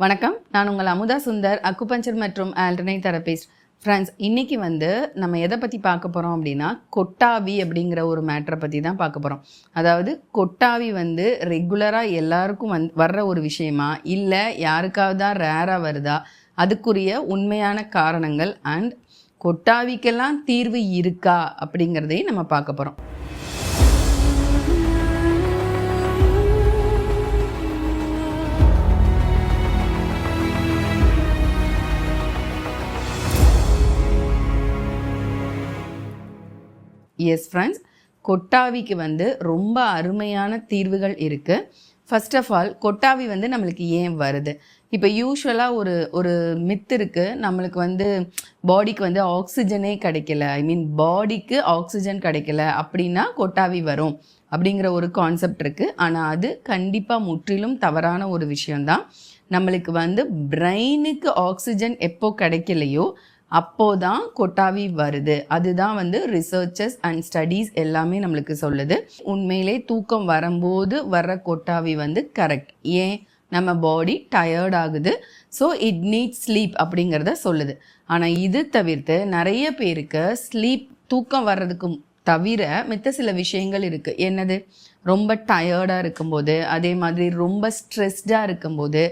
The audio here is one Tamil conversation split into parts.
வணக்கம். நான் உங்கள் அமுதா சுந்தர் அக்குபஞ்சர் மற்றும் ஆல்டர்னேட் தெரபிஸ்ட். ஃப்ரெண்ட்ஸ் இன்னைக்கு வந்து நம்ம எதை பற்றி பார்க்க போகிறோம் அப்படின்னா கொட்டாவி அப்படிங்கிற ஒரு மேட்ரை பற்றி தான் பார்க்க போகிறோம் அதாவது கொட்டாவி வந்து ரெகுலராக எல்லாருக்கும் வந் வர்ற ஒரு விஷயமா இல்லை யாருக்காவது தான் ரேராக வருதா அதுக்குரிய உண்மையான காரணங்கள் அண்ட் கொட்டாவிக்கெல்லாம் தீர்வு இருக்கா அப்படிங்கிறதையும் நம்ம பார்க்க போகிறோம் எஸ் ஃப்ரெண்ட்ஸ் கொட்டாவிக்கு வந்து ரொம்ப அருமையான தீர்வுகள் இருக்குது ஃபர்ஸ்ட் ஆஃப் ஆல் கொட்டாவி வந்து நம்மளுக்கு ஏன் வருது? இப்போ யூஸ்வலாக ஒரு ஒரு மித் இருக்குது நம்மளுக்கு வந்து பாடிக்கு வந்து ஆக்சிஜனே கிடைக்கல. ஐ மீன் பாடிக்கு ஆக்சிஜன் கிடைக்கல அப்படின்னா கொட்டாவி வரும் அப்படிங்கிற ஒரு கான்செப்ட் இருக்குது ஆனால் அது கண்டிப்பாக முற்றிலும் தவறான ஒரு விஷயம்தான். நம்மளுக்கு வந்து பிரெயினுக்கு ஆக்சிஜன் எப்போ கிடைக்கலையோ அப்போதான் கொட்டாவி வருது. அதுதான் வந்து ரிசர்ச்சஸ் அண்ட் ஸ்டடீஸ் எல்லாமே நம்மளுக்கு சொல்லுது. உண்மையிலே தூக்கம் வரும்போது வர்ற கொட்டாவி வந்து கரெக்ட் ஏன்? நம்ம பாடி டயர்ட் ஆகுது. ஸோ இட் நீட் ஸ்லீப் அப்படிங்கிறத சொல்லுது. ஆனால் இது தவிர்த்து நிறைய பேருக்கு ஸ்லீப் தூக்கம் வர்றதுக்கு தவிர மித்த சில விஷயங்கள் இருக்குது என்னது? ரொம்ப டயர்டாக இருக்கும்போது அதே மாதிரி ரொம்ப ஸ்ட்ரெஸ்டாக இருக்கும்போது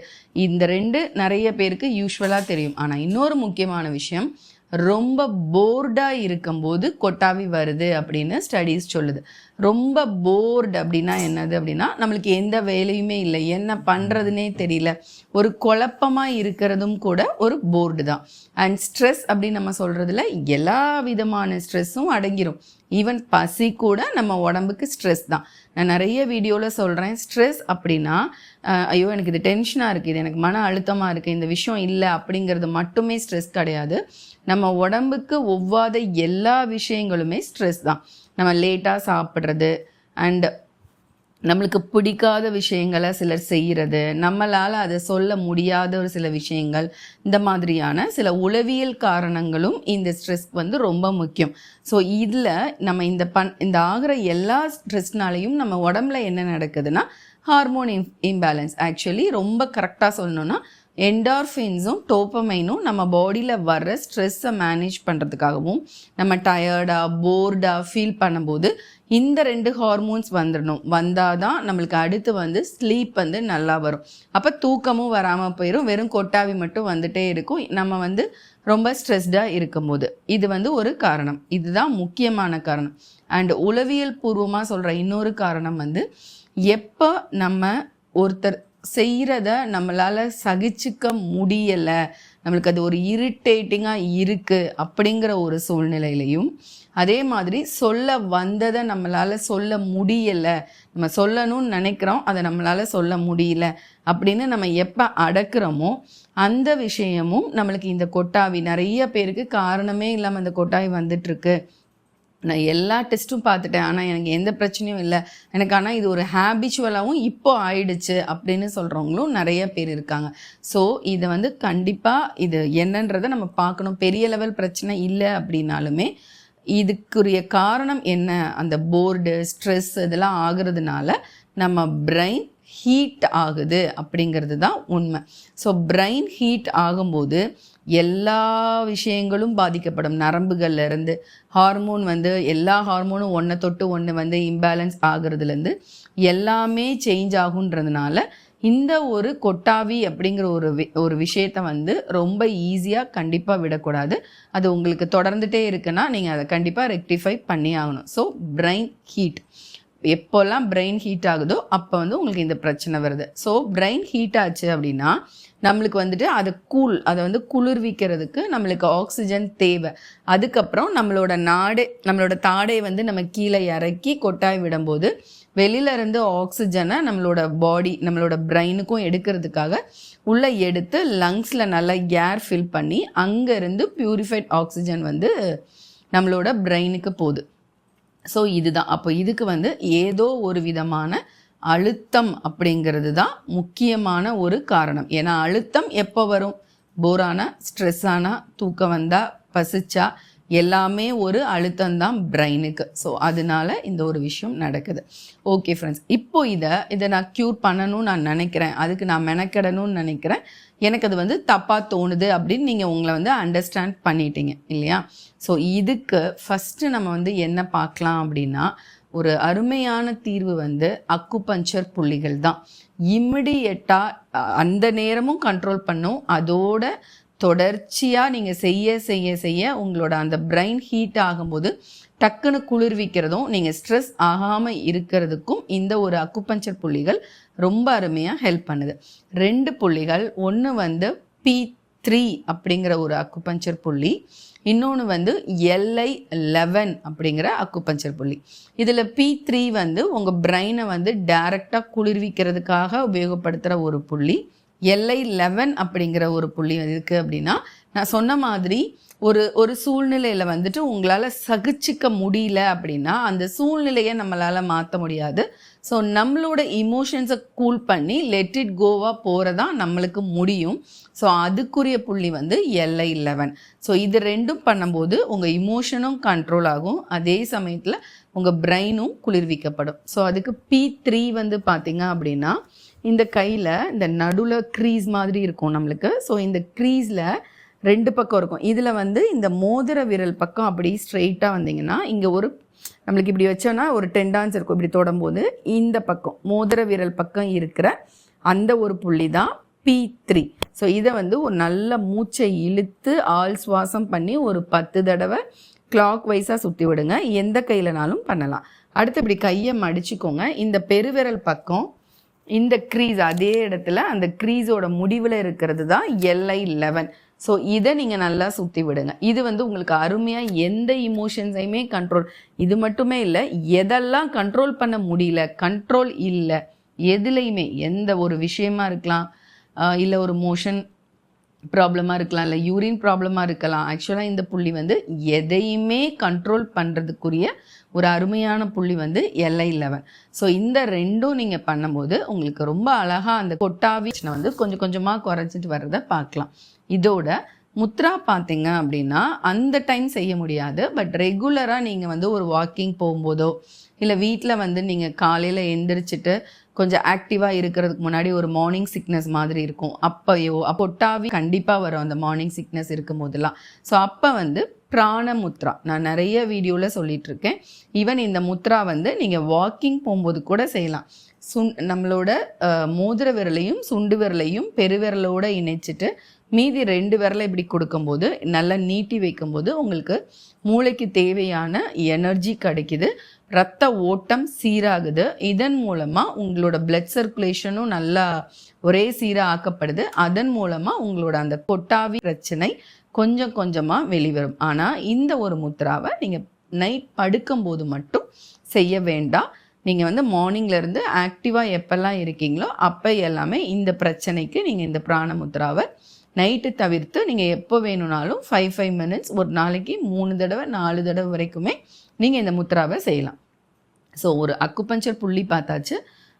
இந்த ரெண்டு நிறைய பேருக்கு யூஸ்வலாக தெரியும். ஆனால் இன்னொரு முக்கியமான விஷயம் ரொம்ப போர்டாக இருக்கும்போது கொட்டாவி வருது அப்படின்னு ஸ்டடீஸ் சொல்லுது. ரொம்ப போர்டு அப்படின்னா என்னது அப்படின்னா நம்மளுக்கு எந்த வேலையுமே இல்லை. என்ன பண்ணுறதுனே தெரியல. ஒரு குழப்பமாக இருக்கிறதும் கூட ஒரு போர்டு தான். அண்ட் ஸ்ட்ரெஸ் அப்படின்னு நம்ம சொல்கிறதுல எல்லா விதமான ஸ்ட்ரெஸ்ஸும் அடங்கிரும். ஈவன் பசி கூட நம்ம உடம்புக்கு ஸ்ட்ரெஸ் தான். நான் நிறைய வீடியோவில் சொல்கிறேன் ஸ்ட்ரெஸ் அப்படின்னா ஐயோ எனக்கு இது டென்ஷனாக இருக்குது இது எனக்கு மன அழுத்தமாக இருக்குது இந்த விஷயம் இல்லை அப்படிங்கிறது மட்டுமே ஸ்ட்ரெஸ் கிடையாது. நம்ம உடம்புக்கு ஒவ்வாத எல்லா விஷயங்களுமே ஸ்ட்ரெஸ் தான். நம்ம லேட்டாக சாப்பிட்றது அண்ட் நம்மளுக்கு பிடிக்காத விஷயங்களை சிலர் செய்கிறது நம்மளால் அதை சொல்ல முடியாத ஒரு சில விஷயங்கள் இந்த மாதிரியான சில உளவியல் காரணங்களும் இந்த ஸ்ட்ரெஸ் வந்து ரொம்ப முக்கியம். ஸோ இதில் நம்ம இந்த பண் இந்த ஆகிற எல்லா ஸ்ட்ரெஸ்னாலையும் நம்ம உடம்புல என்ன நடக்குதுன்னா ஹார்மோன் இம் இம்பேலன்ஸ் ஆக்சுவலி ரொம்ப கரெக்டாக சொல்லணும்னா என்டார்ஃபின்ஸும் டோப்பமைனும் நம்ம பாடியில் வர்ற ஸ்ட்ரெஸ்ஸை மேனேஜ் பண்ணுறதுக்காகவும் நம்ம டயர்டாக போர்டாக ஃபீல் பண்ணும்போது இந்த ரெண்டு ஹார்மோன்ஸ் வந்துடணும் வந்தால் தான் நம்மளுக்கு அடுத்து வந்து ஸ்லீப் வந்து நல்லா வரும். அப்போ தூக்கமும் வராமல் போயிடும் வெறும் கொட்டாவி மட்டும் வந்துட்டே இருக்கும். நம்ம வந்து ரொம்ப ஸ்ட்ரெஸ்டாக இருக்கும்போது. இது வந்து ஒரு காரணம். இதுதான் முக்கியமான காரணம். அண்ட் உளவியல் பூர்வமாக சொல்கிற இன்னொரு காரணம் வந்து எப்போ நம்ம ஒருத்தர் செய்கிறத நம்மளால் சகிச்சுக்க முடியலை. நம்மளுக்கு அது ஒரு இரிட்டேட்டிங்காக இருக்குது அப்படிங்கிற ஒரு சூழ்நிலையிலையும் அதே மாதிரி சொல்ல வந்ததை நம்மளால் சொல்ல முடியலை. நம்ம சொல்லணும்னு நினைக்கிறோம் அதை நம்மளால் சொல்ல முடியல அப்படின்னு நம்ம எப்போ அடக்குறோமோ அந்த விஷயமும் நம்மளுக்கு இந்த கொட்டாவி நிறைய பேருக்கு காரணமே இல்லாமல் இந்த கொட்டாவி வந்துட்டுருக்கு. நான் எல்லா டெஸ்ட்டும் பார்த்துட்டேன். ஆனால் எனக்கு எந்த பிரச்சனையும் இல்லை. எனக்கு ஆனால் இது ஒரு ஹேபிச்சுவலாகவும் இப்போ ஆயிடுச்சு அப்படின்னு சொல்கிறவங்களும் நிறைய பேர் இருக்காங்க. ஸோ இதை வந்து கண்டிப்பாக இது என்னன்றதை நம்ம பார்க்கணும். பெரிய லெவல் பிரச்சனை இல்லை அப்படின்னாலுமே இதுக்குரிய காரணம் என்ன? அந்த போர்டு ஸ்ட்ரெஸ் இதெல்லாம் ஆகுறதுனால நம்ம பிரெயின் ஹீட் ஆகுது அப்படிங்கிறது தான் உண்மை. ஸோ பிரெயின் ஹீட் ஆகும்போது எல்லா விஷயங்களும் பாதிக்கப்படும். நரம்புகள்லேருந்து ஹார்மோன் வந்து எல்லா ஹார்மோனும் ஒன்றை தொட்டு ஒன்று வந்து இம்பேலன்ஸ் ஆகுறதுலேருந்து எல்லாமே சேஞ்ச் ஆகுன்றதுனால இந்த ஒரு கொட்டாவி அப்படிங்கிற ஒரு வி- ஒரு விஷயத்த வந்து ரொம்ப ஈஸியாக கண்டிப்பாக விடக்கூடாது. அது உங்களுக்கு தொடர்ந்துட்டே இருக்குன்னா நீங்கள் அதை கண்டிப்பாக ரெக்டிஃபை பண்ணி ஆகணும். ஸோ பிரெயின் ஹீட் எப்போல்லாம் பிரெயின் ஹீட் ஆகுதோ அப்போ வந்து உங்களுக்கு இந்த பிரச்சனை வருது. ஸோ பிரெயின் ஹீட் ஆச்சு அப்படின்னா நம்மளுக்கு வந்துட்டு அதை கூல் அதை வந்து குளிர்விக்கிறதுக்கு நம்மளுக்கு ஆக்சிஜன் தேவை. அதுக்கப்புறம் நம்மளோட நாடே நம்மளோட தாடை வந்து நம்ம கீழே இறக்கி கொட்டாய் விடும்போது வெளியில இருந்து ஆக்சிஜனை நம்மளோட பாடி நம்மளோட பிரெயினுக்கும் எடுக்கிறதுக்காக உள்ளே எடுத்து லங்ஸில் நல்லா ஏர் ஃபில் பண்ணி அங்கேருந்து பியூரிஃபைட் ஆக்சிஜன் வந்து நம்மளோட பிரெயினுக்கு போகுது. ஸோ இதுதான். அப்போ இதுக்கு வந்து ஏதோ ஒரு விதமான அழுத்தம் அப்படிங்கிறது தான் முக்கியமான ஒரு காரணம். ஏன்னா அழுத்தம் எப்போ வரும்? போரானா ஸ்ட்ரெஸ் ஆனால் தூக்கம் வந்தா பசிச்சா எல்லாமே ஒரு அழுத்தம் தான் பிரெயினுக்கு. ஸோ அதனால இந்த ஒரு விஷயம் நடக்குது. ஓகே ஃப்ரெண்ட்ஸ் இப்போ இதை இதை நான் க்யூர் பண்ணணும்னு நான் நினைக்கிறேன். அதுக்கு நான் மெனக்கிடணும்னு நினைக்கிறேன். எனக்கு அது வந்து தப்பாக தோணுது அப்படின்னு நீங்கள் உங்களை வந்து அண்டர்ஸ்டாண்ட் பண்ணிட்டீங்க இல்லையா? ஸோ இதுக்கு ஃபஸ்ட்டு நம்ம வந்து என்ன பார்க்கலாம் அப்படின்னா ஒரு அருமையான தீர்வு வந்து அக்குபஞ்சர் புள்ளிகள் தான் இம்மிடியட்டாக அந்த நேரமும் கண்ட்ரோல் பண்ணும். அதோட தொடர்ச்சியாக நீங்கள் செய்ய செய்ய செய்ய உங்களோட அந்த பிரெயின் ஹீட் ஆகும்போது டக்குன்னு குளிர்விக்கிறதும் நீங்கள் ஸ்ட்ரெஸ் ஆகாமல் இருக்கிறதுக்கும் இந்த ஒரு அக்குபஞ்சர் புள்ளிகள் ரொம்ப அருமையாக ஹெல்ப் பண்ணுது. ரெண்டு புள்ளிகள் ஒன்று வந்து பி த்ரீ அப்படிங்கிற ஒரு அக்குபஞ்சர் புள்ளி. இன்னொன்று வந்து எல்ஐ லெவன் அப்படிங்கிற அக்குப்பஞ்சர் புள்ளி. இதில் பி த்ரீ வந்து உங்கள் பிரெயினை வந்து டைரெக்டாக குளிர்விக்கிறதுக்காக உபயோகப்படுத்துகிற ஒரு புள்ளி. எல்ஐ லெவன் அப்படிங்கிற ஒரு புள்ளி இருக்குது அப்படின்னா நான் சொன்ன மாதிரி ஒரு ஒரு சூழ்நிலையில் வந்துட்டு உங்களால் சகிச்சிக்க முடியல அப்படின்னா அந்த சூழ்நிலையை நம்மளால் மாற்ற முடியாது. ஸோ நம்மளோட இமோஷன்ஸை கூல் பண்ணி லெட் இட் கோவாக போகிறதா நம்மளுக்கு முடியும். ஸோ அதுக்குரிய புள்ளி வந்து எல்ஐ லெவன் ஸோ இது ரெண்டும் பண்ணும்போது உங்கள் இமோஷனும் கண்ட்ரோல் ஆகும். அதே சமயத்தில் உங்கள் பிரெயினும் குளிர்விக்கப்படும். ஸோ அதுக்கு பி த்ரீ வந்து பார்த்தீங்க அப்படின்னா இந்த கையில் இந்த நடுவில் க்ரீஸ் மாதிரி இருக்கும் நம்மளுக்கு. ஸோ இந்த க்ரீஸில் ரெண்டு பக்கம் இருக்கும். இதில் வந்து இந்த மோதிர விரல் பக்கம் அப்படி ஸ்ட்ரெயிட்டாக வந்தீங்கன்னா இங்கே ஒரு நம்மளுக்கு இப்படி வச்சோன்னா ஒரு டெண்டான்ஸ் இருக்கும். இப்படி தொடும்போது இந்த பக்கம் மோதிர விரல் பக்கம் இருக்கிற அந்த ஒரு புள்ளி தான் பி த்ரீ ஸோ இதை வந்து ஒரு நல்ல மூச்சை இழுத்து ஆள் சுவாசம் பண்ணி ஒரு பத்து தடவை கிளாக் வைஸாக சுற்றி விடுங்க. எந்த கையிலனாலும் பண்ணலாம். அடுத்து இப்படி கையை மடிச்சுக்கோங்க. இந்த பெருவிரல் பக்கம் இந்த க்ரீஸ் அதே இடத்துல அந்த க்ரீஸோட முடிவில் இருக்கிறது தான் எல்ஐ லெவன் ஸோ இதை நீங்கள் நல்லா சுற்றி விடுங்க. இது வந்து உங்களுக்கு அருமையாக எந்த இமோஷன்ஸையுமே கண்ட்ரோல் இது மட்டுமே இல்லை எதெல்லாம் கண்ட்ரோல் பண்ண முடியல கண்ட்ரோல் இல்லை எதுலேயுமே எந்த ஒரு விஷயமா இருக்கலாம் இல்லை ஒரு மோஷன் ப்ராப்ளமாக இருக்கலாம் இல்லை யூரின் ப்ராப்ளமாக இருக்கலாம். ஆக்சுவலாக இந்த புள்ளி வந்து எதையுமே கண்ட்ரோல் பண்ணுறதுக்குரிய ஒரு அருமையான புள்ளி வந்து எல்ஐ லெவன் ஸோ இந்த ரெண்டும் நீங்கள் பண்ணும்போது உங்களுக்கு ரொம்ப அழகாக அந்த கொட்டாவிச்சனை வந்து கொஞ்சம் கொஞ்சமாக குறைச்சிட்டு வர்றதை பார்க்கலாம். இதோட முத்ரா பார்த்தீங்க அப்படின்னா அந்த டைம் செய்ய முடியாது. பட் ரெகுலராக நீங்கள் வந்து ஒரு வாக்கிங் போகும்போதோ இல்லை வீட்டில் வந்து நீங்கள் காலையில் எந்திரிச்சிட்டு கொஞ்சம் ஆக்டிவாக இருக்கிறதுக்கு முன்னாடி ஒரு மார்னிங் சிக்னஸ் மாதிரி இருக்கும். அப்போயோ அப்பொட்டாவே கண்டிப்பாக வரும் அந்த மார்னிங் சிக்னஸ் இருக்கும் போதெல்லாம் ஸோ அப்போ வந்து பிராண முத்ரா நான் நிறைய வீடியோவில் சொல்லிட்டு இருக்கேன் ஈவன் இந்த முத்ரா வந்து நீங்கள் வாக்கிங் போகும்போது கூட செய்யலாம். சுண் நம்மளோட மோதிர விரலையும் சுண்டு விரலையும் பெருவிரலோடு இணைச்சிட்டு மீதி ரெண்டு விரலை இப்படி கொடுக்கும்போது நல்லா நீட்டி வைக்கும்போது உங்களுக்கு மூளைக்கு தேவையான எனர்ஜி கிடைக்குது. ரத்த ஓட்டம் சீராகுது. இதன் மூலமாக உங்களோட பிளட் சர்க்குலேஷனும் நல்லா ஒரே சீராக ஆக்கப்படுது அதன் மூலமாக உங்களோட அந்த கொட்டாவி பிரச்சனை கொஞ்சம் கொஞ்சமாக வெளிவரும். ஆனால் இந்த ஒரு முத்ராவை நீங்கள் நைட் படுக்கும்போது மட்டும் செய்ய வேண்டாம். நீங்கள் வந்து மார்னிங்லேருந்து ஆக்டிவாக எப்போல்லாம் இருக்கீங்களோ அப்போ எல்லாமே இந்த பிரச்சனைக்கு நீங்கள் இந்த பிராண முத்ராவை நைட்டு தவிர்த்து நீங்கள் எப்போ வேணும்னாலும் ஃபைவ் ஃபைவ் மினிட்ஸ் ஒரு நாளைக்கு மூணு தடவை நாலு தடவை வரைக்குமே நீங்கள் இந்த முத்ராவை செய்யலாம். ஸோ ஒரு அக்குப்பஞ்சர் புள்ளி பார்த்தாச்சு.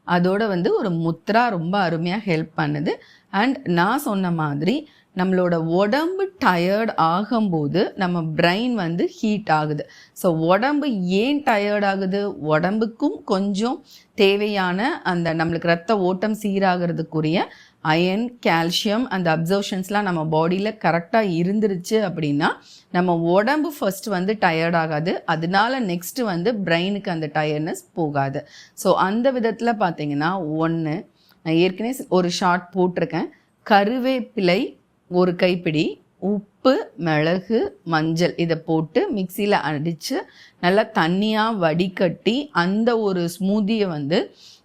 அதோட வந்து ஒரு முத்ரா ரொம்ப அருமையாக ஹெல்ப் பண்ணுது. அண்ட் நான் சொன்ன மாதிரி நம்மளோட உடம்பு டயர்ட் ஆகும்போது நம்ம பிரெயின் வந்து ஹீட் ஆகுது. ஸோ உடம்பு ஏன் டயர்ட் ஆகுது? உடம்புக்கும் கொஞ்சம் தேவையான அந்த நம்மளுக்கு ரத்த ஓட்டம் சீராகிறதுக்குரிய அயன் கால்சியம் அந்த அப்சர்ஷன்ஸ்லாம் நம்ம பாடியில் கரெக்டாக இருந்துருச்சு அப்படின்னா நம்ம உடம்பு ஃபர்ஸ்ட் வந்து டயர்ட் ஆகாது. அதனால நெக்ஸ்ட்டு வந்து பிரெயினுக்கு அந்த டயர்ட்னஸ் போகாது. ஸோ அந்த விதத்தில் பார்த்தீங்கன்னா ஒன்று நான் ஏற்கனவே ஒரு ஷார்ட் போட்டிருக்கேன். கருவேப்பிலை ஒரு கைப்பிடி உப்பு மிளகு மஞ்சள் இதை போட்டு மிக்சியில் அடித்து நல்லா தண்ணியாக வடிகட்டி அந்த ஒரு ஸ்மூதியை வந்து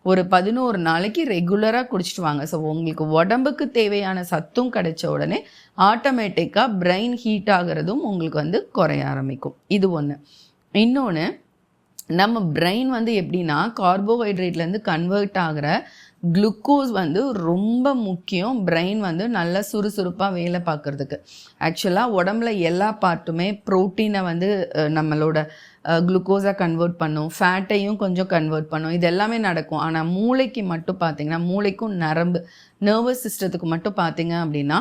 ஒரு பதினோரு நாளைக்கு ரெகுலராக குடிச்சிட்டு வாங்க. ஸோ உங்களுக்கு உடம்புக்கு தேவையான சத்தும் கிடைச்ச உடனே ஆட்டோமேட்டிக்காக பிரெயின் ஹீட் ஆகிறதும் உங்களுக்கு வந்து குறைய ஆரம்பிக்கும். இது ஒன்று இன்னொன்று நம்ம பிரெயின் வந்து எப்படின்னா கார்போஹைட்ரேட்லேருந்து கன்வெர்ட் ஆகிற குளுக்கோஸ் வந்து ரொம்ப முக்கியம் பிரெயின் வந்து நல்லா சுறுசுறுப்பாக வேலை பார்க்குறதுக்கு. ஆக்சுவலாக உடம்புல எல்லா பார்ட்டுமே ப்ரோட்டீனை வந்து நம்மளோட குளுக்கோஸாக கன்வெர்ட் பண்ணும் ஃபேட்டையும் கொஞ்சம் கன்வெர்ட் பண்ணும். இது எல்லாமே நடக்கும். ஆனால் மூளைக்கு மட்டும் பார்த்தீங்கன்னா மூளைக்கும் நரம்பு நர்வஸ் சிஸ்டத்துக்கு மட்டும் பார்த்தீங்க அப்படின்னா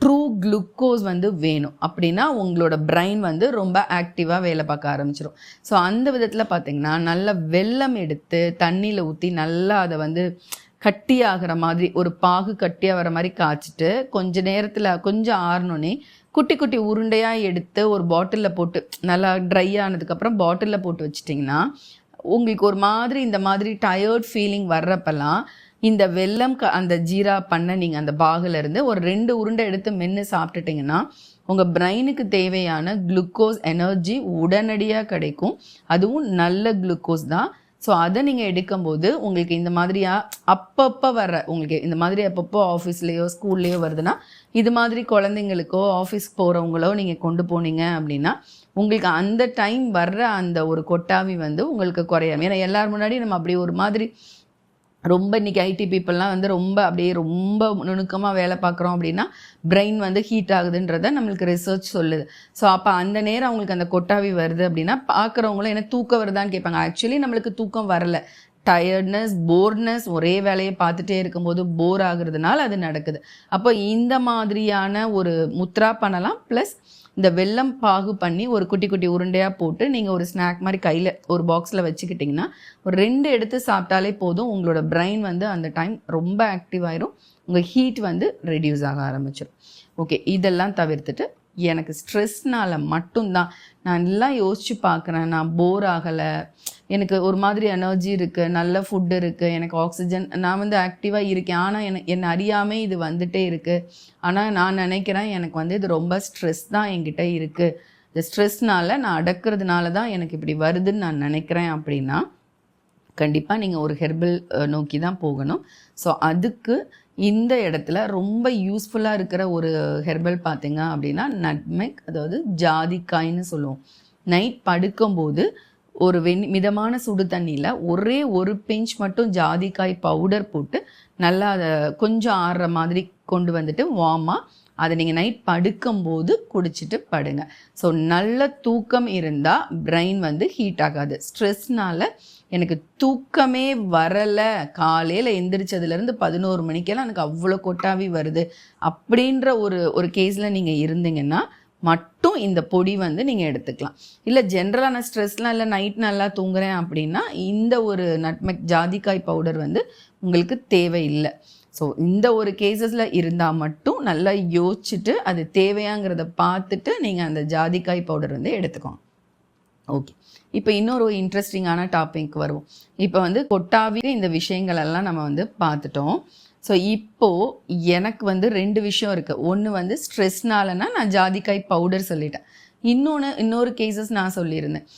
ட்ரூ குளுக்கோஸ் வந்து வேணும். அப்படின்னா உங்களோட பிரெயின் வந்து ரொம்ப ஆக்டிவாக வேலை பார்க்க ஆரம்பிச்சிடும் ஸோ அந்த விதத்தில் பார்த்தீங்கன்னா நல்ல வெல்லம் எடுத்து தண்ணியில் ஊற்றி நல்லா அதை வந்து கட்டியாகிற மாதிரி ஒரு பாகு கட்டியாக வர மாதிரி காய்ச்சிட்டு கொஞ்ச நேரத்தில் கொஞ்சம் ஆறணுன்னே குட்டி குட்டி உருண்டையாக எடுத்து ஒரு பாட்டிலில் போட்டு நல்லா ட்ரை ஆனதுக்கப்புறம் பாட்டிலில் போட்டு வச்சிட்டிங்கன்னா உங்களுக்கு ஒரு மாதிரி இந்த மாதிரி டயர்ட் ஃபீலிங் வர்றப்பெல்லாம் இந்த வெல்லம் க அந்த ஜீரா பண்ண நீங்கள் அந்த பாகுலேருந்து ஒரு ரெண்டு உருண்டை எடுத்து மென்று சாப்பிட்டுட்டிங்கன்னா உங்கள் பிரெயினுக்கு தேவையான குளுக்கோஸ் எனர்ஜி உடனடியாக கிடைக்கும். அதுவும் நல்ல குளுக்கோஸ் தான். ஸோ அதை நீங்கள் எடுக்கும்போது உங்களுக்கு இந்த மாதிரியா அப்பப்போ வர்ற உங்களுக்கு இந்த மாதிரி அப்பப்போ ஆஃபீஸ்லேயோ ஸ்கூல்லையோ வருதுன்னா இது மாதிரி குழந்தைங்களுக்கோ ஆஃபீஸ் போகிறவங்களோ நீங்கள் கொண்டு போனீங்க அப்படின்னா உங்களுக்கு அந்த டைம் வர்ற அந்த ஒரு கொட்டாவி வந்து உங்களுக்கு குறையாது. ஏன்னா எல்லார் முன்னாடி நம்ம அப்படி ஒரு மாதிரி ரொம்ப இன்றைக்கி ஐடி பீப்புளெலாம் வந்து ரொம்ப அப்படியே ரொம்ப நுணுக்கமாக வேலை பார்க்குறோம் அப்படின்னா பிரெயின் வந்து ஹீட் ஆகுதுன்றத நம்மளுக்கு ரிசர்ச் சொல்லுது. ஸோ அப்போ அந்த நேரம் அவங்களுக்கு அந்த கொட்டாவி வருது அப்படின்னா பார்க்குறவங்களும் என்ன தூக்கம் வருதான்னு கேட்பாங்க. ஆக்சுவலி நம்மளுக்கு தூக்கம் வரல. டயர்ட்னஸ் போர்னஸ் ஒரே வேலையை பார்த்துட்டே இருக்கும்போது போர் ஆகுறதுனால அது நடக்குது. அப்போ இந்த மாதிரியான ஒரு முத்ரா பண்ணலாம் ப்ளஸ் இந்த வெல்லம் பாகு பண்ணி ஒரு குட்டி குட்டி உருண்டையாக போட்டு நீங்கள் ஒரு ஸ்நாக் மாதிரி கையில் ஒரு பாக்ஸில் வச்சுக்கிட்டிங்கன்னா ஒரு ரெண்டு எடுத்து சாப்பிட்டாலே போதும். உங்களோட பிரெயின் வந்து அந்த டைம் ரொம்ப ஆக்டிவ் ஆயிரும். உங்கள் ஹீட் வந்து ரெடியூஸ் ஆக ஆரம்பிச்சிடும் ஓகே இதெல்லாம் தவிர்த்துட்டு எனக்கு ஸ்ட்ரெஸ்னால் மட்டும்தான். நான் எல்லாம் யோசித்து பார்க்குறேன். நான் போர் ஆகலை. எனக்கு ஒரு மாதிரி எனர்ஜி இருக்குது நல்ல ஃபுட் இருக்குது எனக்கு ஆக்சிஜன் நான் வந்து ஆக்டிவாக இருக்கேன். ஆனால் என்னை என்னை அறியாமல் இது வந்துட்டே இருக்குது ஆனால் நான் நினைக்கிறேன் எனக்கு வந்து இது ரொம்ப ஸ்ட்ரெஸ் தான் என்கிட்ட இருக்குது இந்த ஸ்ட்ரெஸ்னால் நான் அடக்கிறதுனால தான் எனக்கு இப்படி வருதுன்னு நான் நினைக்கிறேன் அப்படின்னா கண்டிப்பாக நீங்கள் ஒரு ஹெர்பல் நோக்கி தான் போகணும். ஸோ அதுக்கு இந்த இடத்துல ரொம்ப யூஸ்ஃபுல்லாக இருக்கிற ஒரு ஹெர்பல் பார்த்தீங்க அப்படின்னா நட்மெக் அதாவது ஜாதிக்காய்னு சொல்லுவோம். நைட் படுக்கும்போது ஒரு வெண் மிதமான சுடு தண்ணியில் ஒரே ஒரு பிஞ்ச் மட்டும் ஜாதிக்காய் பவுடர் போட்டு நல்லா அதை கொஞ்சம் ஆறுற மாதிரி கொண்டு வந்துட்டு வார்மாக அதை நீங்கள் நைட் படுக்கும்போது குடிச்சிட்டு படுங்க. ஸோ நல்ல தூக்கம் இருந்தால் பிரெயின் வந்து ஹீட் ஆகாது. ஸ்ட்ரெஸ்னால் எனக்கு தூக்கமே வரலை. காலையில் எந்திரிச்சதுலேருந்து பதினோரு மணிக்கெல்லாம் எனக்கு அவ்வளோ கொட்டாவி வருது. அப்படின்ற ஒரு ஒரு கேஸில் நீங்கள் இருந்தீங்கன்னா மட்டும் இந்த பொடி வந்து நீங்கள் எடுத்துக்கலாம். இல்லை ஜென்ரலான ஸ்ட்ரெஸ்லாம் இல்லை நைட் நல்லா தூங்குறேன் அப்படின்னா இந்த ஒரு நட்மெக் ஜாதிக்காய் பவுடர் வந்து உங்களுக்கு தேவையில்லை. ஸோ இந்த ஒரு கேசஸில் இருந்தால் மட்டும் நல்லா யோசிச்சுட்டு அது தேவையாங்கிறத பார்த்துட்டு நீங்கள் அந்த ஜாதிக்காய் பவுடர் வந்து எடுத்துக்கோங்க. ஓகே இப்போ இன்னொரு இன்ட்ரெஸ்டிங்கான டாபிக் வருவோம் இப்போ வந்து கொட்டாவி இந்த விஷயங்கள் எல்லாம் நம்ம வந்து பார்த்துட்டோம். ஸோ இப்போது எனக்கு வந்து ரெண்டு விஷயம் இருக்குது ஒன்று வந்து ஸ்ட்ரெஸ்னாலனா நான் ஜாதிக்காய் பவுடர் சொல்லிட்டேன். இன்னொன்று இன்னொரு கேசஸ் நான் சொல்லியிருந்தேன்.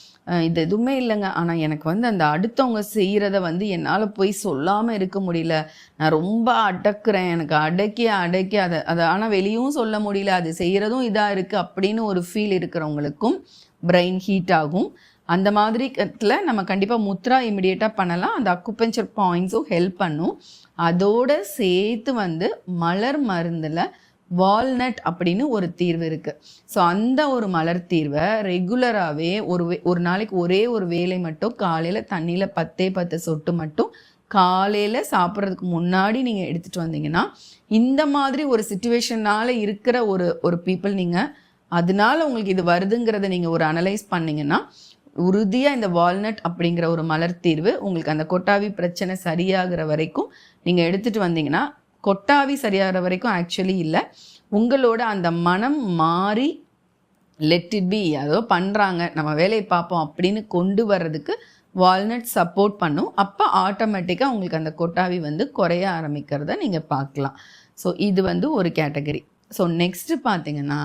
இது எதுவுமே இல்லைங்க. ஆனால் எனக்கு வந்து அந்த அடுத்தவங்க செய்கிறத வந்து என்னால் போய் சொல்லாமல் இருக்க முடியல. நான் ரொம்ப அடக்குறேன். எனக்கு அடக்கி அடக்கி அதை அதை ஆனால் வெளியும் சொல்ல முடியல. அது செய்கிறதும் இதாக இருக்குது அப்படின்னு ஒரு ஃபீல் இருக்கிறவங்களுக்கும் பிரெயின் ஹீட் ஆகும். அந்த மாதிரி நம்ம கண்டிப்பாக முத்ரா இமிடியேட்டாக பண்ணலாம். அந்த அக்குபஞ்சர் பாயிண்ட்ஸும் ஹெல்ப் பண்ணும். அதோடு சேர்த்து வந்து மலர் மருந்தில் வால்நட் அப்படின்னு ஒரு தீர்வு இருக்குது ஸோ அந்த ஒரு மலர் தீர்வை ரெகுலராகவே ஒரு ஒரு நாளைக்கு ஒரே ஒரு வேலை மட்டும் காலையில் தண்ணியில் பத்தே பத்து சொட்டு மட்டும் காலையில் சாப்பிட்றதுக்கு முன்னாடி நீங்கள் எடுத்துகிட்டு வந்தீங்கன்னா இந்த மாதிரி ஒரு சுச்சுவேஷனால் இருக்கிற ஒரு ஒரு பீப்புள் நீங்கள் அதனால உங்களுக்கு இது வருதுங்கிறத நீங்கள் ஒரு அனலைஸ் பண்ணிங்கன்னா உறுதியாக இந்த வால்நட் அப்படிங்கிற ஒரு மலர் தீர்வு உங்களுக்கு அந்த கொட்டாவி பிரச்சனை சரியாகிற வரைக்கும் நீங்கள் எடுத்துகிட்டு வந்தீங்கன்னா கொட்டாவி சரியாகிற வரைக்கும் ஆக்சுவலி இல்லை. உங்களோட அந்த மனம் மாறி லெட் இட் பி அதோ பண்ணுறாங்க நம்ம வேலையை பார்ப்போம் அப்படின்னு கொண்டு வர்றதுக்கு வால்நட் சப்போர்ட் பண்ணும். அப்போ ஆட்டோமேட்டிக்காக உங்களுக்கு அந்த கொட்டாவி வந்து குறைய ஆரம்பிக்கிறத நீங்கள் பார்க்கலாம். ஸோ இது வந்து ஒரு கேட்டகரி ஸோ நெக்ஸ்ட்டு பார்த்தீங்கன்னா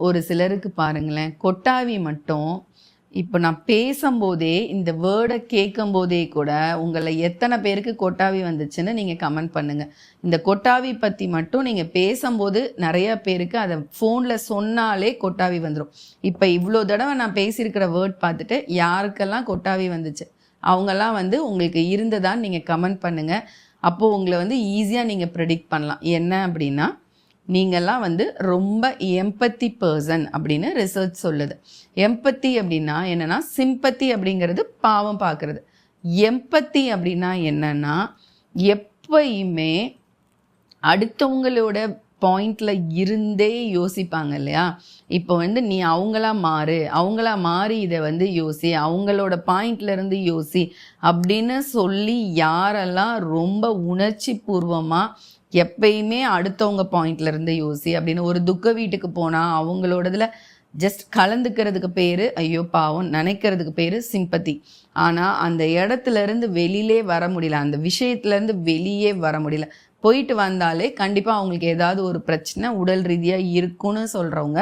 ஒரு சிலருக்கு பாருங்களேன் கொட்டாவி மட்டும் இப்போ நான் பேசும்போதே இந்த வேர்டை கேட்கும் போதே கூட உங்களை எத்தனை பேருக்கு கொட்டாவி வந்துச்சுன்னு நீங்கள் கமெண்ட் பண்ணுங்கள் இந்த கொட்டாவி பற்றி மட்டும் நீங்கள் பேசும்போது நிறைய பேருக்கு அதை ஃபோனில் சொன்னாலே கொட்டாவி வந்துடும் இப்போ இவ்வளோ தடவை நான் பேசியிருக்கிற வேர்ட் பார்த்துட்டு யாருக்கெல்லாம் கொட்டாவி வந்துச்சு? அவங்கெல்லாம் வந்து உங்களுக்கு இருந்ததான்னு நீங்கள் கமெண்ட் பண்ணுங்கள் அப்போது உங்களை வந்து ஈஸியாக நீங்கள் ப்ரெடிக்ட் பண்ணலாம். என்ன அப்படின்னா நீங்கள்லாம் வந்து ரொம்ப எம்பத்தி பர்சன் அப்படின்னு ரிசர்ச் சொல்லுது. எம்பத்தி அப்படின்னா என்னென்னா சிம்பத்தி அப்படிங்கிறது பாவம் பார்க்குறது. எம்பத்தி அப்படின்னா என்னென்னா எப்பயுமே அடுத்தவங்களோட பாயிண்ட்ல இருந்தே யோசிப்பாங்க இல்லையா? இப்போ வந்து நீ அவங்களா மாறு அவங்களா மாறி இதை வந்து யோசி அவங்களோட பாயிண்ட்ல இருந்து யோசி அப்படின்னு சொல்லி யாரெல்லாம் ரொம்ப உணர்ச்சி பூர்வமாக எப்பயுமே அடுத்தவங்க பாயிண்ட்ல இருந்து யோசி அப்படின்னு ஒரு துக்க வீட்டுக்கு போனா அவங்களோடதுல ஜஸ்ட் கலந்துக்கிறதுக்கு பேரு ஐயோ பாவம் நினைக்கிறதுக்கு பேரு சிம்பத்தி ஆனா அந்த இடத்துல இருந்து வெளியிலே வர முடியல. அந்த விஷயத்துல இருந்து வெளியே வர முடியல. போயிட்டு வந்தாலே கண்டிப்பா அவங்களுக்கு ஏதாவது ஒரு பிரச்சனை உடல் ரீதியா இருக்குன்னு சொல்றவங்க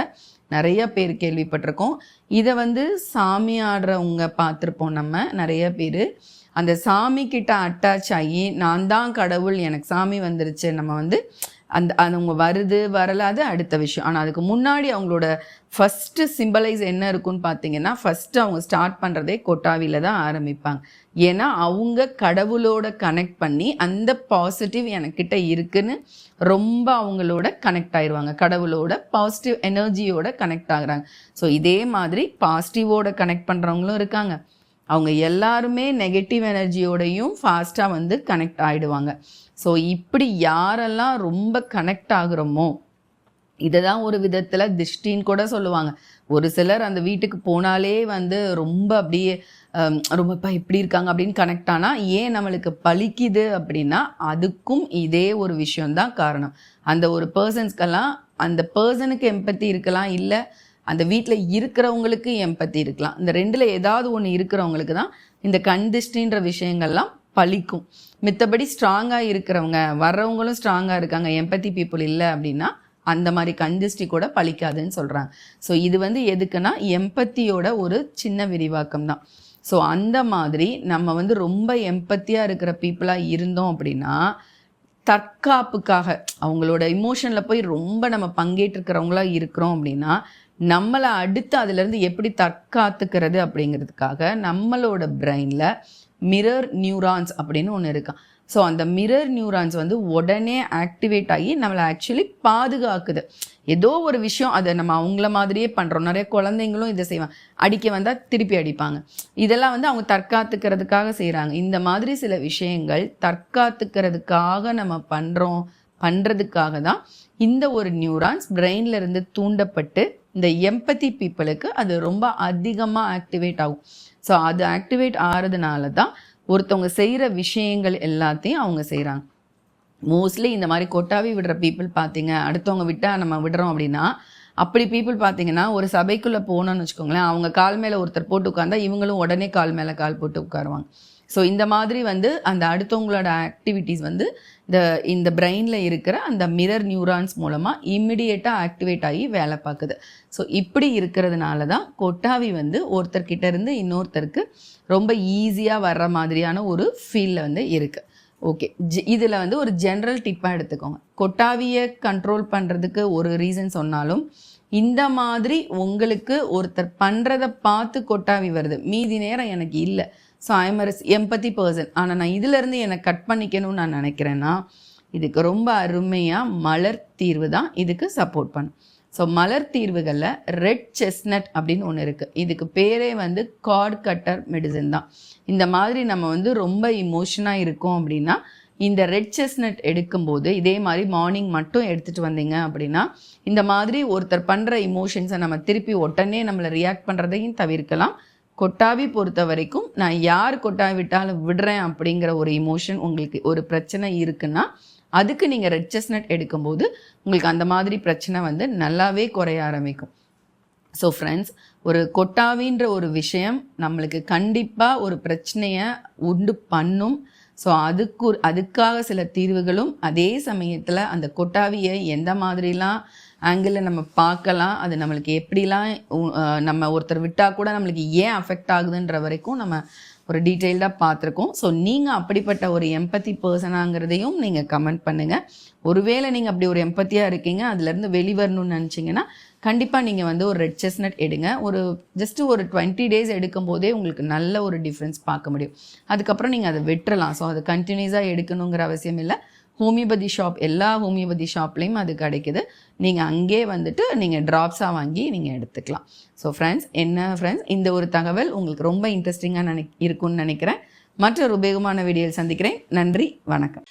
நிறைய பேர் கேள்விப்பட்டிருக்கோம். இதை வந்து சாமி ஆடுறவங்க பார்த்துருப்போம் நம்ம நிறைய பேர். அந்த சாமி கிட்ட அட்டாச் ஆகி நான் தான் கடவுள் எனக்கு சாமி வந்துருச்சு. நம்ம வந்து அந்த அவங்க வருது வரலாது அடுத்த விஷயம். ஆனால் அதுக்கு முன்னாடி அவங்களோட ஃபஸ்ட்டு சிம்பலைஸ் என்ன இருக்குன்னு பார்த்தீங்கன்னா ஃபஸ்ட்டு அவங்க ஸ்டார்ட் பண்ணுறதே கொட்டாவியில் தான் ஆரம்பிப்பாங்க. ஏன்னா அவங்க கடவுளோட கனெக்ட் பண்ணி அந்த பாசிட்டிவ் எனக்கிட்ட இருக்குன்னு ரொம்ப அவங்களோட கனெக்ட் ஆயிடுவாங்க கடவுளோட பாசிட்டிவ் எனர்ஜியோட கனெக்ட் ஆகுறாங்க. ஸோ இதே மாதிரி பாசிட்டிவோட கனெக்ட் பண்ணுறவங்களும் இருக்காங்க. அவங்க எல்லாருமே நெகட்டிவ் எனர்ஜியோடையும் ஃபாஸ்ட்டாக வந்து கனெக்ட் ஆகிடுவாங்க ஸோ இப்படி யாரெல்லாம் ரொம்ப கனெக்ட் ஆகுறோமோ இதை தான் ஒரு விதத்தில் திஷ்டின்னு கூட சொல்லுவாங்க. ஒரு சிலர் அந்த வீட்டுக்கு போனாலே வந்து ரொம்ப அப்படியே ரொம்ப இப்போ இப்படி இருக்காங்க அப்படின்னு கனெக்ட் ஆனால் ஏன் நம்மளுக்கு பலிக்குது அப்படின்னா அதுக்கும் இதே ஒரு விஷயம்தான் காரணம். அந்த ஒரு பர்சன்ஸ்க்கெல்லாம் அந்த பர்சனுக்கு எம்பத்தி இருக்கலாம் இல்லை அந்த வீட்டில் இருக்கிறவங்களுக்கு எம்பத்தி இருக்கலாம். இந்த ரெண்டில் ஏதாவது ஒன்று இருக்கிறவங்களுக்கு தான் இந்த கண் திஷ்டின்ற விஷயங்கள்லாம் பலிக்கும் மித்தபடி ஸ்ட்ராங்காக இருக்கிறவங்க வர்றவங்களும் ஸ்ட்ராங்காக இருக்காங்க. எம்பத்தி பீப்புள் இல்லை அப்படின்னா அந்த மாதிரி கஞ்சிஸ்டி கூட பலிக்காதுன்னு சொல்கிறாங்க ஸோ இது வந்து எதுக்குன்னா எம்பத்தியோட ஒரு சின்ன விரிவாக்கம் தான். ஸோ அந்த மாதிரி நம்ம வந்து ரொம்ப எம்பத்தியாக இருக்கிற பீப்புளாக இருந்தோம் அப்படின்னா தற்காப்புக்காக அவங்களோட இமோஷனில் போய் ரொம்ப நம்ம பங்கேற்றுக்கிறவங்களா இருக்கிறோம் அப்படின்னா நம்மளை அடுத்து அதுலேருந்து எப்படி தற்காத்துக்கிறது அப்படிங்கிறதுக்காக நம்மளோட பிரெயினில் மிரர் நியூரான்ஸ் அப்படின்னு ஒன்று இருக்கா. ஸோ அந்த மிரர் நியூரான்ஸ் வந்து உடனே ஆக்டிவேட் ஆகி நம்மளை ஆக்சுவலி பாதுகாக்குது. ஏதோ ஒரு விஷயம் அதை நம்ம அவங்கள மாதிரியே பண்ணுறோம் நிறைய குழந்தைங்களும் இதை செய்வாங்க. அடிக்க வந்தால் திருப்பி அடிப்பாங்க. இதெல்லாம் வந்து அவங்க தற்காத்துக்கிறதுக்காக செய்கிறாங்க இந்த மாதிரி சில விஷயங்கள் தற்காத்துக்கிறதுக்காக நம்ம பண்ணுறோம் பண்ணுறதுக்காக தான் இந்த ஒரு நியூரான்ஸ் பிரெயின்லேருந்து தூண்டப்பட்டு இந்த எம்பத்தி பீப்புளுக்கு அது ரொம்ப அதிகமாக ஆக்டிவேட் ஆகும். ஸோ அது ஆக்டிவேட் ஆகிறதுனால தான் ஒருத்தவங்க செய்கிற விஷயங்கள் எல்லாத்தையும் அவங்க செய்கிறாங்க மோஸ்ட்லி இந்த மாதிரி கொட்டாவி விடுற பீப்புள் பார்த்தீங்க அடுத்தவங்க விட்டால் நம்ம விடுறோம் அப்படின்னா அப்படி பீப்புள் பார்த்தீங்கன்னா ஒரு சபைக்குள்ளே போனோம்னு வச்சுக்கோங்களேன் அவங்க கால் மேலே ஒருத்தர் போட்டு உட்காந்தா இவங்களும் உடனே கால் மேலே கால் போட்டு உட்காருவாங்க. ஸோ இந்த மாதிரி வந்து அந்த அடுத்தவங்களோட ஆக்டிவிட்டீஸ் வந்து இந்த இந்த பிரெயினில் இருக்கிற அந்த மிரர் நியூரான்ஸ் மூலமாக இம்மிடியேட்டாக ஆக்டிவேட் ஆகி வேலை பார்க்குது. ஸோ இப்படி இருக்கிறதுனால தான் கொட்டாவி வந்து ஒருத்தர்கிட்ட இருந்து இன்னொருத்தருக்கு ரொம்ப ஈஸியாக வர்ற மாதிரியான ஒரு ஃபீலில் வந்து இருக்குது ஓகே இதில் வந்து ஒரு ஜென்ரல் டிப்பாக எடுத்துக்கோங்க. கொட்டாவியை கண்ட்ரோல் பண்ணுறதுக்கு ஒரு ரீசன் சொன்னாலும் இந்த மாதிரி உங்களுக்கு ஒருத்தர் பண்ணுறதை பார்த்து கொட்டாவி வருது. மீதி நேரம் எனக்கு இல்லை. ஸோ ஐம் எம்பத்தி பர்சன் ஆனால் நான் இதிலேருந்து என்னை கட் பண்ணிக்கணும்னு நான் நினைக்கிறேன்னா இதுக்கு ரொம்ப அருமையாக மலர் தீர்வு தான் இதுக்கு சப்போர்ட் பண்ணும். ஸோ மலர் தீர்வுகளில் ரெட் செஸ்னட் அப்படின்னு ஒன்று இருக்குது இதுக்கு பேரே வந்து கார்ட் கட்டர் மெடிசன் தான். இந்த மாதிரி நம்ம வந்து ரொம்ப இமோஷனாக இருக்கோம் அப்படின்னா இந்த ரெட் செஸ்னட் எடுக்கும்போது இதே மாதிரி மார்னிங் மட்டும் எடுத்துகிட்டு வந்தீங்க அப்படின்னா இந்த மாதிரி ஒருத்தர் பண்ணுற இமோஷன்ஸை நம்ம திருப்பி உடனே நம்மளை ரியாக்ட் பண்ணுறதையும் தவிர்க்கலாம். கொட்டாவி பொறுத்த வரைக்கும் நான் யார் கொட்டாவி விட்டாலும் விடுறேன் அப்படிங்கிற ஒரு இமோஷன் உங்களுக்கு ஒரு பிரச்சனை இருக்குன்னா அதுக்கு நீங்கள் ரெட் செஸ்னட் எடுக்கும்போது உங்களுக்கு அந்த மாதிரி பிரச்சனை வந்து நல்லாவே குறைய ஆரம்பிக்கும். ஸோ ஃப்ரெண்ட்ஸ் ஒரு கொட்டாவின்ற ஒரு விஷயம் நம்மளுக்கு கண்டிப்பாக ஒரு பிரச்சனையை உண்டு பண்ணும். ஸோ அதுக்கு அதுக்காக சில தீர்வுகளும் அதே சமயத்தில் அந்த கொட்டாவியை எந்த மாதிரிலாம் ஆங்கிளில் நம்ம பார்க்கலாம். அது நம்மளுக்கு எப்படிலாம் நம்ம ஒருத்தர் விட்டால் கூட நம்மளுக்கு ஏன் அஃபெக்ட் ஆகுதுன்ற வரைக்கும் நம்ம ஒரு டீட்டெயில்டாக பார்த்துருக்கோம். ஸோ நீங்கள் அப்படிப்பட்ட ஒரு எம்பத்தி பர்சனாங்கிறதையும் நீங்கள் கமெண்ட் பண்ணுங்கள் ஒருவேளை நீங்கள் அப்படி ஒரு எம்பத்தியாக இருக்கீங்க அதுலேருந்து வெளிவரணும்னு நினச்சிங்கன்னா கண்டிப்பாக நீங்கள் வந்து ஒரு ரெட் செஸ்னட் எடுங்க. ஒரு ஜஸ்ட் ஒரு டுவெண்ட்டி டேஸ் எடுக்கும் போதே உங்களுக்கு நல்ல ஒரு டிஃப்ரென்ஸ் பார்க்க முடியும். அதுக்கப்புறம் நீங்கள் அதை விட்டுறலாம். ஸோ அது கண்டினியூஸாக எடுக்கணுங்கிற அவசியம் இல்லை. ஹோமியோபதி ஷாப் எல்லா ஹோமியோபதி ஷாப்லேயும் அது கிடைக்குது. நீங்கள் அங்கே வந்துட்டு நீங்கள் ட்ராப்ஸாக வாங்கி நீங்கள் எடுத்துக்கலாம். ஸோ ஃப்ரெண்ட்ஸ் என்ன ஃப்ரெண்ட்ஸ் இந்த ஒரு தகவல் உங்களுக்கு ரொம்ப இன்ட்ரெஸ்டிங்காக நினை இருக்கும்னு நினைக்கிறேன். மற்றொரு உபயோகமான வீடியோவில் சந்திக்கிறேன். நன்றி வணக்கம்.